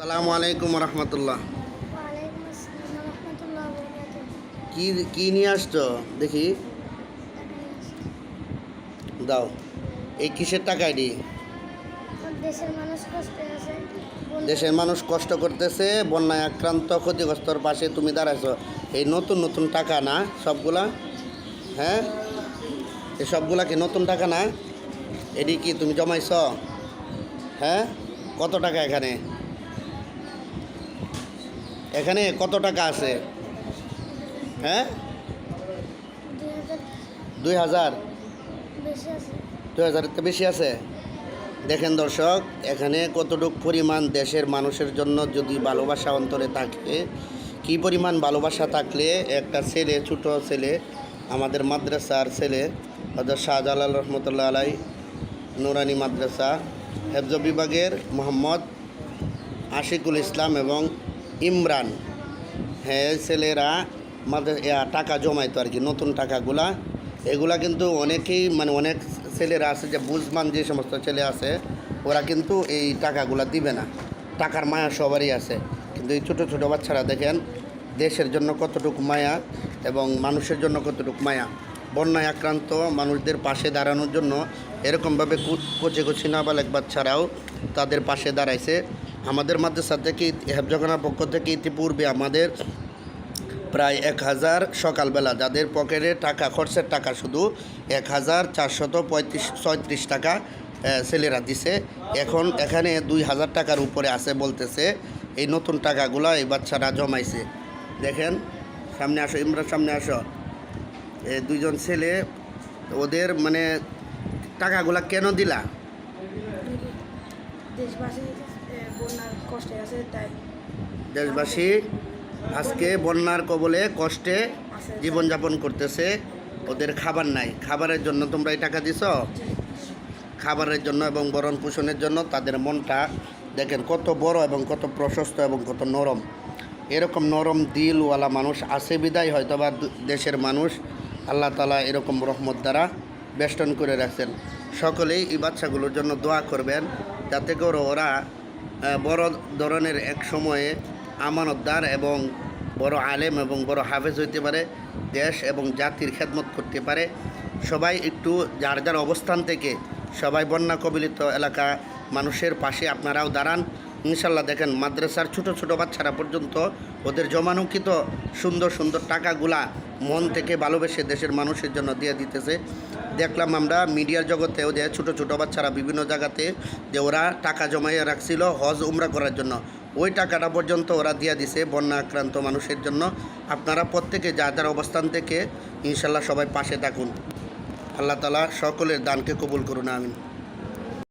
সালামু আলাইকুম রহমতুল্লাহ। কি কি নিয়ে আসছো দেখি। দাও। এই কিসের টাকা এটি? দেশের মানুষ দেশের মানুষ কষ্ট করতেছে বন্যায় আক্রান্ত ক্ষতিগ্রস্তর পাশে তুমি দাঁড়াইছো। এই নতুন নতুন টাকা না সবগুলা? হ্যাঁ? এই সবগুলা কি নতুন টাকা না? এটি কি তুমি জমাইছ? হ্যাঁ? কত টাকা এখানে? এখানে কত টাকা আছে? হ্যাঁ? দুই হাজার। দুই হাজার বেশি আছে তো বেশি আছে? দেখেন দর্শক, এখানে কতটুক পরিমাণ দেশের মানুষের জন্য যদি ভালোবাসা অন্তরে থাকে, কি পরিমাণ ভালোবাসা থাকলে একটা ছেলে, ছোট ছেলে, আমাদের মাদ্রাসার ছেলে হজরত শাহজালাল রহমতুল্লাহ আলাই, নুরানি মাদ্রাসা, হেফজ বিভাগের মোহাম্মদ আশিকুল ইসলাম এবং ইমরান। হ্যাঁ ছেলেরা মাদ্রা ইয়া, টাকা জমাইতো আর কি নতুন টাকাগুলা। এগুলা কিন্তু অনেকেই মানে অনেক ছেলেরা আছে যে বুঝমান যে সমস্ত ছেলে আছে ওরা কিন্তু এই টাকাগুলা দিবে না। টাকার মায়া সবারই আছে। কিন্তু এই ছোটো ছোটো বাচ্চারা দেখেন দেশের জন্য কতটুকু মায়া এবং মানুষের জন্য কতটুকু মায়া। বন্যায় আক্রান্ত মানুষদের পাশে দাঁড়ানোর জন্য এরকমভাবে কচি কচি নাবালেক বাচ্চারাও তাদের পাশে দাঁড়াইছে। আমাদের মাদ্রাসা থেকে হেফজখানার পক্ষ থেকে ইতিপূর্বে আমাদের প্রায় এক হাজার সকালবেলা যাদের পকেটে টাকা, খরচের টাকা শুধু এক হাজার চারশত পঁয়ত্রিশ টাকা ছেলেরা দিছে। এখন এখানে দুই হাজার টাকার উপরে আছে বলতেছে, এই নতুন টাকাগুলো এই বাচ্চারা জমাইছে। দেখেন, সামনে আসো, ইমরান সামনে আসো। দুইজন ছেলে, ওদের মানে টাকাগুলা কেন দিলা? বন্যার কষ্টে আছে তাই। দেশবাসী আজকে বন্যার কবলে কষ্টে জীবনযাপন করতেছে ওদের খাবার নাই। খাবারের জন্য তোমরা এই টাকা দিছ? খাবারের জন্য এবং বরণ পোষণের জন্য তাদের মনটা দেখেন কত বড় এবং কত প্রশস্ত এবং কত নরম। এরকম নরম দিলওয়ালা মানুষ আছে বিদায় হয়তো বা দেশের মানুষ আল্লাহ তালা এরকম রহমত দ্বারা বেষ্টন করে রাখছেন। সকলেই এই বাচ্চাগুলোর জন্য দোয়া করবেন যাতে করে ওরা বড় ধরনের এক সময়ে আমানতদার এবং বড় আলেম এবং বড় হাফেজ হইতে পারে, দেশ এবং জাতির খেদমত করতে পারে। সবাই একটু যার যার অবস্থান থেকে সবাই বন্যা কবলিত এলাকা মানুষের পাশে আপনারাও দাঁড়ান। ইনশাল্লাহ দেখেন মাদ্রাসার ছোট ছোট বাচ্চারা পর্যন্ত ওদের জমানুকৃত সুন্দর সুন্দর টাকাগুলা মন থেকে ভালোবেসে দেশের মানুষের জন্য দিয়ে দিতেছে। দেখলাম আমরা মিডিয়ার জগতেও যে ছোটো ছোটো বাচ্চারা বিভিন্ন জায়গাতে যে ওরা টাকা জমাইয়ে রাখছিল হজ উমরা করার জন্য। ওই টাকাটা পর্যন্ত ওরা দিয়ে দিছে বন্যা আক্রান্ত মানুষের জন্য। আপনারা প্রত্যেকে যা যার অবস্থান থেকে ইনশাল্লাহ সবাই পাশে থাকুন। আল্লাহ তালা সকলের দানকে কবুল করুন, আমিন।